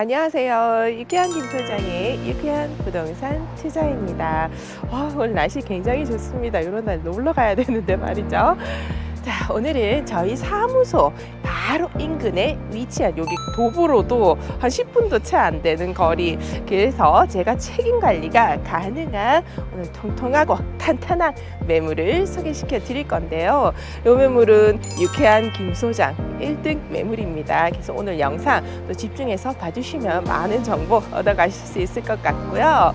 안녕하세요. 유쾌한 김 소장의 유쾌한 부동산 투자입니다. 와, 오늘 날씨 굉장히 좋습니다. 이런 날 놀러 가야 되는데 말이죠. 자, 오늘은 저희 사무소 바로 인근에 위치한 여기 도보로도 한 10분도 채 안 되는 거리. 그래서 제가 책임 관리가 가능한 오늘 통통하고 탄탄한 매물을 소개시켜 드릴 건데요. 이 매물은 유쾌한 김 소장 1등 매물입니다. 그래서 오늘 영상 또 집중해서 봐주시면 많은 정보 얻어가실 수 있을 것 같고요.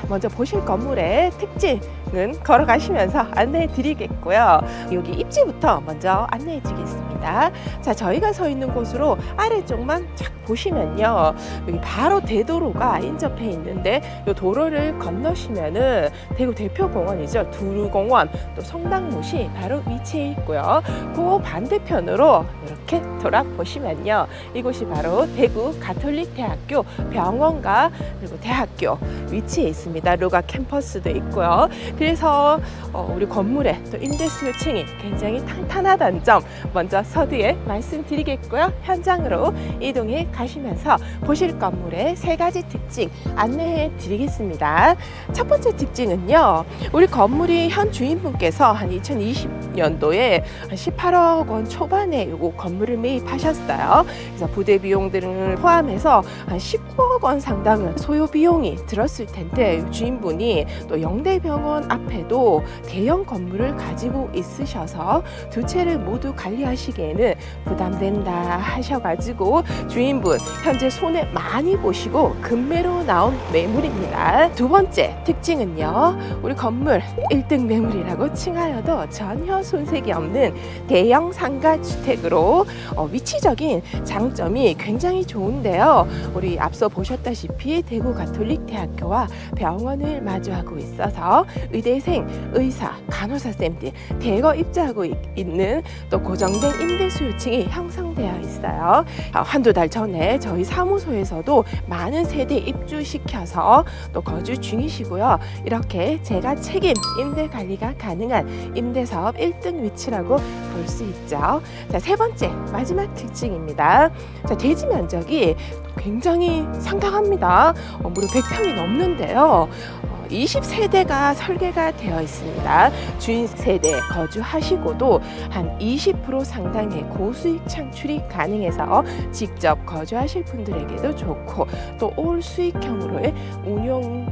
자, 먼저 보실 건물의 특징은 걸어가시면서 안내해 드리겠고요. 여기 입지부터 먼저 안내해 드리겠습니다. 자, 저희가 서 있는 곳으로 아래쪽만 착 보시면요. 여기 바로 대도로가 인접해 있는데 이 도로를 건너시면은 대구 대표공원이죠. 두루공원 또 성당못이 바로 위치해 있고요. 그 반대편으로 이렇게 돌아보시면요. 이곳이 바로 대구 가톨릭 대학교 병원과 그리고 대학교 위치해 있습니다. 루가 캠퍼스도 있고요. 그래서 어, 우리 건물의 또 임대수 층이 굉장히 탄탄하다는 점 먼저 서두에 말씀드리겠고요. 현장으로 이동해 가시면서 보실 건물의 세 가지 특징 안내해 드리겠습니다. 첫 번째 특징은요. 우리 건물이 현 주인분께서 한 2020년도에 한 18억 원 초반에 요거 건물을 매입하셨어요. 그래서 부대 비용 등을 포함해서 한 19억 원 상당의 소요 비용이 들었을 텐데 주인분이 또 영대병원 앞에도 대형 건물을 가지고 있으셔서 두 채를 모두 관리하시기에는 부담된다 하셔가지고 주인분 현재 손에 많이 보시고 급매로 나온 매물입니다. 두 번째 특징은요. 우리 건물 1등 매물이라고 칭하여도 전혀 손색이 없는 대형 상가 주택으로 어, 위치적인 장점이 굉장히 좋은데요. 우리 앞서 보셨다시피 대구 가톨릭 대학교와 병원을 마주하고 있어서 의대생, 의사, 간호사쌤들 대거 입주하고 있- 있는 또 고정된 임대 수요층이 형성되어 있어요. 아, 한두 달 전에 저희 사무소에서도 많은 세대 입주시켜서 또 거주 중이시고요. 이렇게 제가 책임 임대 관리가 가능한 임대 사업 1등 위치라고 볼 수 있죠. 자, 세 번째 마지막 특징입니다. 자, 대지 면적이 굉장히 상당합니다. 어, 무려 100평이 넘는데요. 어, 20세대가 설계가 되어 있습니다. 주인 세대 거주하시고도 한 20% 상당의 고수익 창출이 가능해서 직접 거주하실 분들에게도 좋고 또 올 수익형으로의 운용을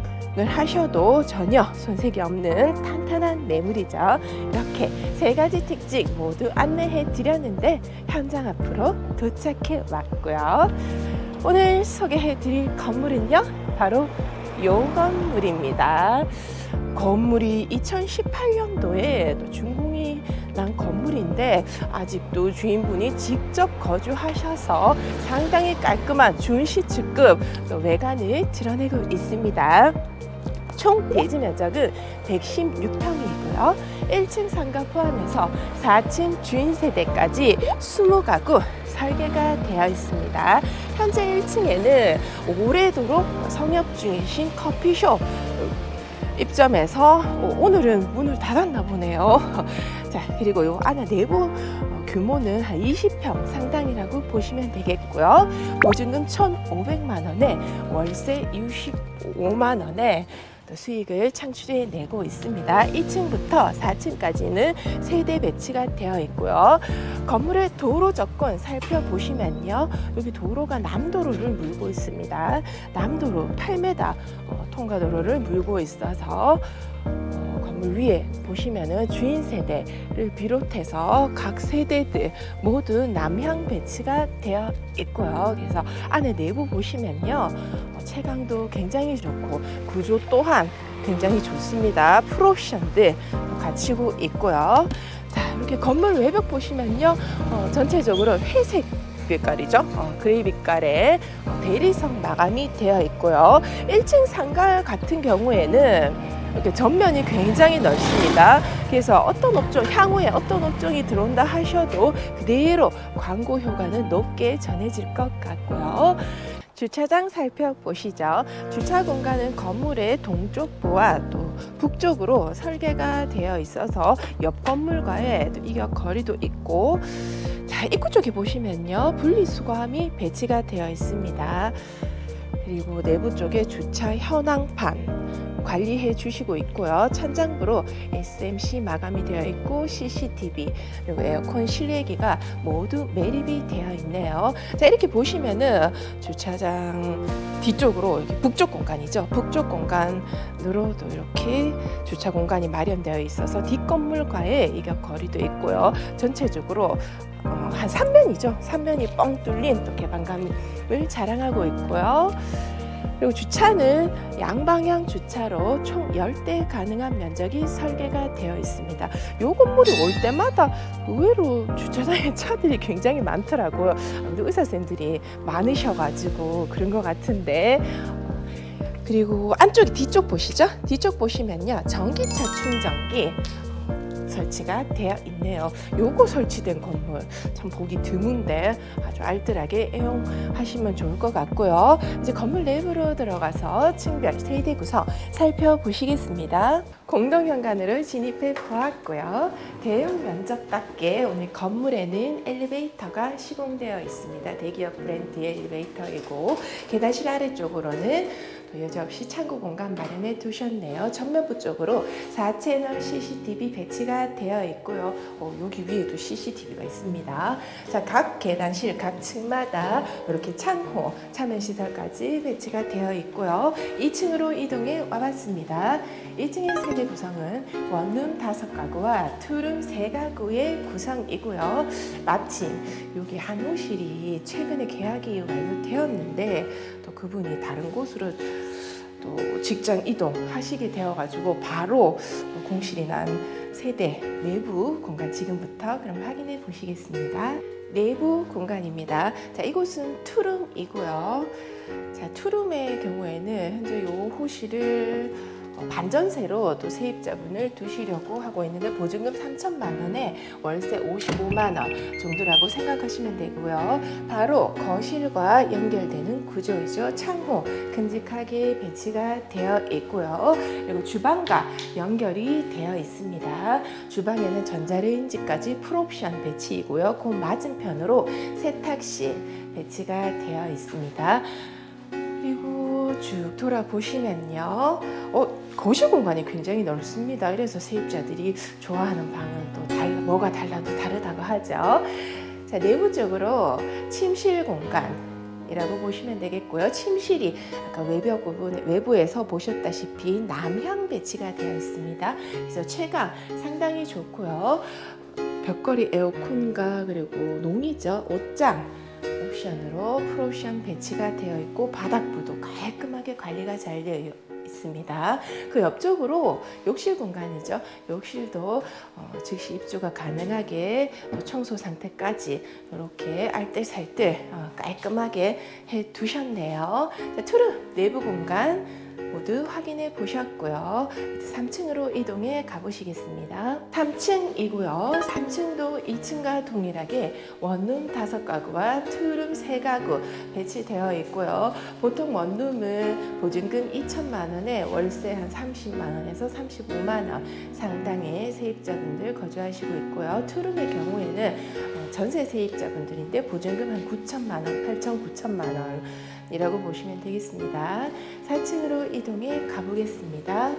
하셔도 전혀 손색이 없는 탄탄한 매물이죠. 이렇게 세 가지 특징 모두 안내해 드렸는데 현장 앞으로 도착해 왔고요. 오늘 소개해 드릴 건물은요. 바로 요 건물입니다. 건물이 2018년도에 또 준공이 난 건물인데 아직도 주인분이 직접 거주하셔서 상당히 깔끔한 준시츠급 또 외관을 드러내고 있습니다. 총 대지 면적은 116평이고요. 1층 상가 포함해서 4층 주인 세대까지 20가구 설계가 되어 있습니다. 현재 1층에는 오래도록 성업 중이신 커피숍 입점해서 오늘은 문을 닫았나 보네요. 자, 그리고 요 안에 내부 어, 규모는 한 20평 상당이라고 보시면 되겠고요. 보증금 1,500만 원에 월세 65만 원에 또 수익을 창출해 내고 있습니다. 1층부터 4층까지는 세대 배치가 되어 있고요. 건물의 도로 조건 살펴보시면요. 여기 도로가 남도로를 물고 있습니다. 남도로 8m 어, 통과도로를 물고 있어서 어, 위에 보시면은 주인 세대를 비롯해서 각 세대들 모두 남향 배치가 되어 있고요. 그래서 안에 내부 보시면요. 어, 채광도 굉장히 좋고 구조 또한 굉장히 좋습니다. 풀옵션들 갖추고 있고요. 자, 이렇게 건물 외벽 보시면요. 어, 전체적으로 회색 빛깔이죠. 어, 그레이 빛깔의 어, 대리석 마감이 되어 있고요. 1층 상가 같은 경우에는 이렇게 전면이 굉장히 넓습니다. 그래서 어떤 업종, 향후에 어떤 업종이 들어온다 하셔도 그대로 광고 효과는 높게 전해질 것 같고요. 주차장 살펴보시죠. 주차 공간은 건물의 동쪽부와 또 북쪽으로 설계가 되어 있어서 옆 건물과의 또 이격 거리도 있고 자, 자, 입구 쪽에 보시면요. 분리수거함이 배치가 되어 있습니다. 그리고 내부 쪽에 주차 현황판 관리해 주시고 있고요. 천장부로 SMC 마감이 되어 있고 CCTV 그리고 에어컨 실외기가 모두 매립이 되어 있네요. 자 이렇게 보시면은 주차장 뒤쪽으로 북쪽 공간이죠. 북쪽 공간으로도 이렇게 주차 공간이 마련되어 있어서 뒷 건물과의 이격 거리도 있고요. 전체적으로 어, 한 3면이죠. 3면이 뻥 뚫린 또 개방감을 자랑하고 있고요. 그리고 주차는 양방향 주차로 총 10대 가능한 면적이 설계가 되어 있습니다. 요 건물이 올 때마다 의외로 주차장에 차들이 굉장히 많더라고요. 우리 의사쌤들이 많으셔가지고 그런 것 같은데. 그리고 안쪽 뒤쪽 보시죠? 뒤쪽 보시면요. 전기차 충전기 설치가 되어 있네요. 요거 설치된 건물 참 보기 드문데 아주 알뜰하게 애용하시면 좋을 것 같고요. 이제 건물 내부로 들어가서 층별 세대 구성 살펴보시겠습니다. 공동 현관으로 진입해 보았고요. 대형 면적답게 오늘 건물에는 엘리베이터가 시공되어 있습니다. 대기업 브랜드의 엘리베이터이고 계단실 아래쪽으로는 또 여지없이 창고 공간 마련해 두셨네요. 정면부 쪽으로 4채널 CCTV 배치가 되어 있고요. 어, 여기 위에도 CCTV가 있습니다. 자, 각 계단실, 각 층마다 이렇게 창호, 차면 시설까지 배치가 되어 있고요. 2층으로 이동해 와봤습니다. 2층의 세대 구성은 원룸 다섯 가구와 투룸 세 가구의 구성이고요. 마침 여기 한호실이 최근에 계약이 완료되었는데 또 그분이 다른 곳으로 또 직장 이동하시게 되어가지고 바로 공실이 난 세대 내부 공간 지금부터 그럼 확인해 보시겠습니다. 내부 공간입니다. 자, 이곳은 투룸이고요. 자, 투룸의 경우에는 현재 요 호실을 어, 반전세로 또 세입자분을 두시려고 하고 있는데 보증금 3천만 원에 월세 55만 원 정도라고 생각하시면 되고요. 바로 거실과 연결되는 구조이죠. 창호 큼직하게 배치가 되어 있고요. 그리고 주방과 연결이 되어 있습니다. 주방에는 전자레인지까지 풀옵션 배치이고요. 그 맞은편으로 세탁실 배치가 되어 있습니다. 그리고 쭉 돌아보시면요. 어, 거실 공간이 굉장히 넓습니다. 그래서 세입자들이 좋아하는 방은 또 달라, 뭐가 달라도 다르다고 하죠. 자, 내부적으로 침실 공간. 이라고 보시면 되겠고요. 침실이 아까 외벽 부분 외부에서 보셨다시피 남향 배치가 되어 있습니다. 그래서 채광 상당히 좋고요. 벽걸이 에어컨과 그리고 농이죠 옷장 옵션으로 풀옵션 배치가 되어 있고 바닥부도 깔끔하게 관리가 잘 되어 있습니다. 그 옆쪽으로 욕실 공간이죠. 욕실도 어, 즉시 입주가 가능하게 또 청소 상태까지 이렇게 알뜰살뜰 어, 깔끔하게 해 두셨네요. 자, 투르 내부 공간 모두 확인해 보셨고요. 3층으로 이동해 가보시겠습니다. 3층이고요. 3층도 2층과 동일하게 원룸 5가구와 투룸 3가구 배치되어 있고요. 보통 원룸은 보증금 2천만 원에 월세 한 30만 원에서 35만 원 상당의 세입자분들 거주하시고 있고요. 투룸의 경우에는 어, 전세 세입자분들인데 보증금 한 9천만 원, 8천 9천만 원 이라고 보시면 되겠습니다. 4층으로 이동해 가보겠습니다.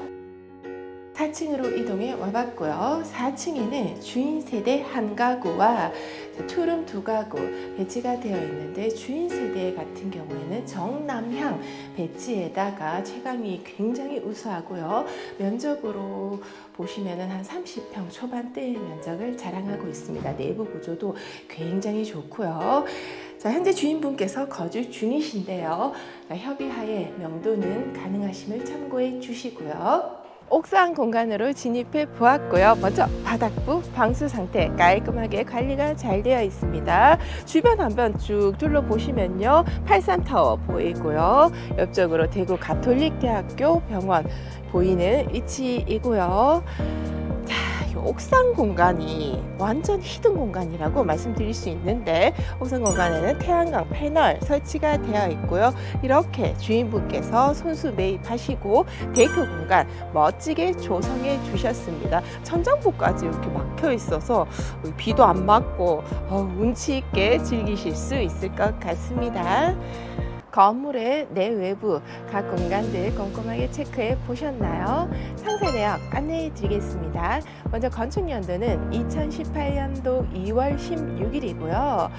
4층으로 이동해 와봤고요. 4층에는 주인 세대 한 가구와 투룸 두 가구 배치가 되어 있는데 주인 세대 같은 경우에는 정남향 배치에다가 채광이 굉장히 우수하고요. 면적으로 보시면은 한 30평 초반대의 면적을 자랑하고 있습니다. 내부 구조도 굉장히 좋고요. 자, 현재 주인분께서 거주 중이신데요. 자, 협의하에 명도는 가능하심을 참고해 주시고요. 옥상 공간으로 진입해 보았고요. 먼저 바닥부 방수 상태 깔끔하게 관리가 잘 되어 있습니다. 주변 한번 쭉 둘러보시면요. 83타워 보이고요. 옆쪽으로 대구 가톨릭 대학교 병원 보이는 위치이고요. 자, 이 옥상 공간이 완전 히든 공간이라고 말씀드릴 수 있는데 옥상 공간에는 태양광 패널 설치가 되어 있고요. 이렇게 주인분께서 손수 매입하시고 데이트 공간 멋지게 조성해 주셨습니다. 천장부까지 이렇게 막혀 있어서 비도 안 맞고 어, 운치 있게 즐기실 수 있을 것 같습니다. 건물의 내외부 각 공간들 꼼꼼하게 체크해 보셨나요? 상세 내역 안내해 드리겠습니다. 먼저 건축 연도는 2018년도 2월 16일이고요.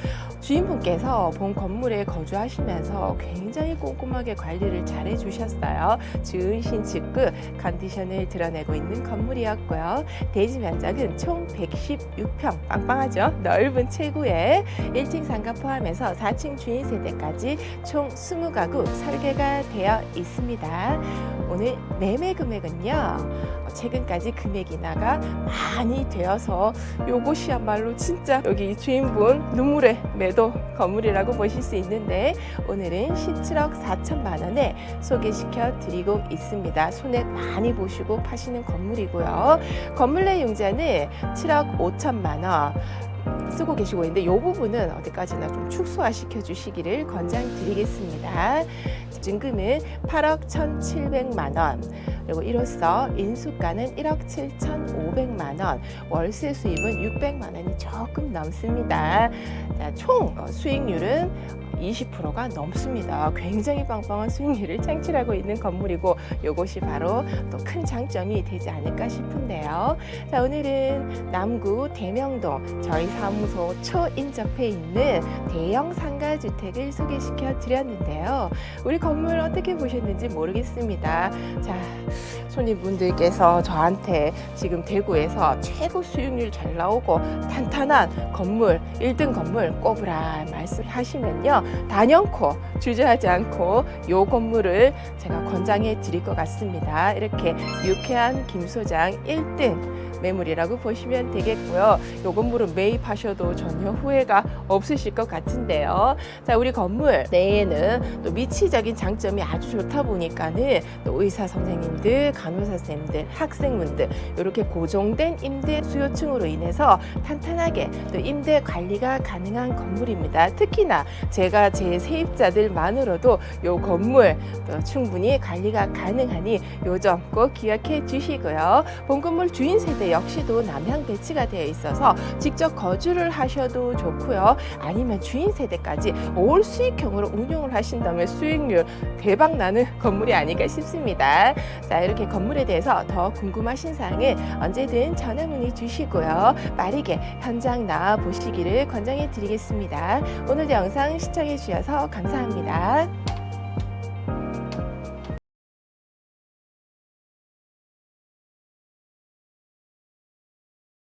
주인분께서 본 건물에 거주하시면서 굉장히 꼼꼼하게 관리를 잘 해 주셨어요. 좋은 신축구 컨디션을 드러내고 있는 건물이었고요. 대지 면적은 총 116평, 빵빵하죠? 넓은 최고의 1층 상가 포함해서 4층 주인 세대까지 총20 가구 설계가 되어 있습니다. 오늘 매매 금액은요. 최근까지 금액 인하가 많이 되어서 요것이야말로 진짜 여기 주인분 눈물의 매도 건물이라고 보실 수 있는데 오늘은 17억 4천만 원에 소개시켜 드리고 있습니다. 손해 많이 보시고 파시는 건물이고요. 건물 내 융자는 7억 5천만 원. 쓰고 계시고 있는데 이 부분은 어디까지나 좀 축소화 시켜 주시기를 권장드리겠습니다. 집중금은 8억 1,700만 원. 그리고 이로써 인수가는 1억 7,500만 원, 월세 수입은 600만 원이 조금 넘습니다. 자, 총 어, 수익률은 20%가 넘습니다. 굉장히 빵빵한 수익률을 창출하고 있는 건물이고 이것이 바로 또 큰 장점이 되지 않을까 싶은데요. 자, 오늘은 남구 대명동 저희 사무소 초인접해 있는 대형 상가 주택을 소개시켜 드렸는데요. 우리 건물 어떻게 보셨는지 모르겠습니다. 자, 손님분들께서 저한테 지금 대구에서 최고 수익률 잘 나오고 탄탄한 건물, 1등 건물 꼽으라 말씀하시면요. 단연코 주저하지 않고 요 건물을 제가 권장해 드릴 것 같습니다. 이렇게 유쾌한 김 소장 1등 매물이라고 보시면 되겠고요. 요 건물은 매입하셔도 전혀 후회가 없으실 것 같은데요. 자, 우리 건물 내에는 또 미치적인 장점이 아주 좋다 보니까는 또 의사 선생님들, 간호사 선생님들, 학생분들 이렇게 고정된 임대 수요층으로 인해서 탄탄하게 또 임대 관리가 가능한 건물입니다. 특히나 제가 제 세입자들만으로도 요 건물 또 충분히 관리가 가능하니 요 점 꼭 기억해 주시고요. 본 건물 주인 세대 역시도 남향 배치가 되어 있어서 직접 거주를 하셔도 좋고요. 아니면 주인 세대까지 올 수익형으로 운용을 하신다면 수익률 대박 나는 건물이 아닐까 싶습니다. 자, 이렇게 건물에 대해서 더 궁금하신 사항은 언제든 전화 문의 주시고요. 빠르게 현장 나와 보시기를 권장해 드리겠습니다. 오늘도 영상 시청해 주셔서 감사합니다.